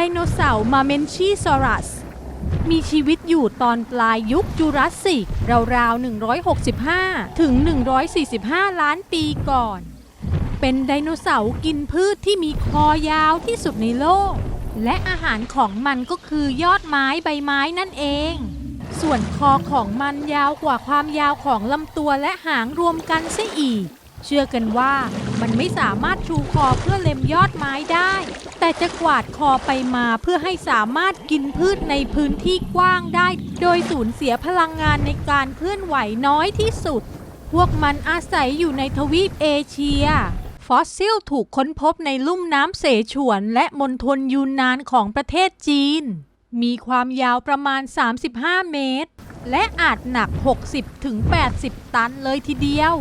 ไดโนเสาร์มาเมนชีซอรัส มีชีวิตอยู่ตอนปลายยุคจูราสสิก ราวๆ 165 ถึง 145 ล้านปีก่อน เป็นไดโนเสาร์กินพืชที่มีคอยาวที่สุดในโลก และอาหารของมันก็คือยอดไม้ใบไม้นั่นเอง ส่วนคอของมันยาวกว่าความยาวของลำตัวและหางรวมกันซะอีก เชื่อกันว่า มันไม่สามารถชูคอเพื่อเล็มยอดไม้ได้ แต่จะกวาดคอไปมาเพื่อให้สามารถกินพืชในพื้นที่กว้างได้ โดยสูญเสียพลังงานในการเคลื่อนไหวน้อยที่สุด พวกมันอาศัยอยู่ในทวีปเอเชีย ฟอสซิลถูกค้นพบในลุ่มน้ำเสฉวนและมณฑลยูนนานของประเทศจีน มีความยาวประมาณ 35 เมตร และอาจหนัก 60-80 ตันเลยทีเดียว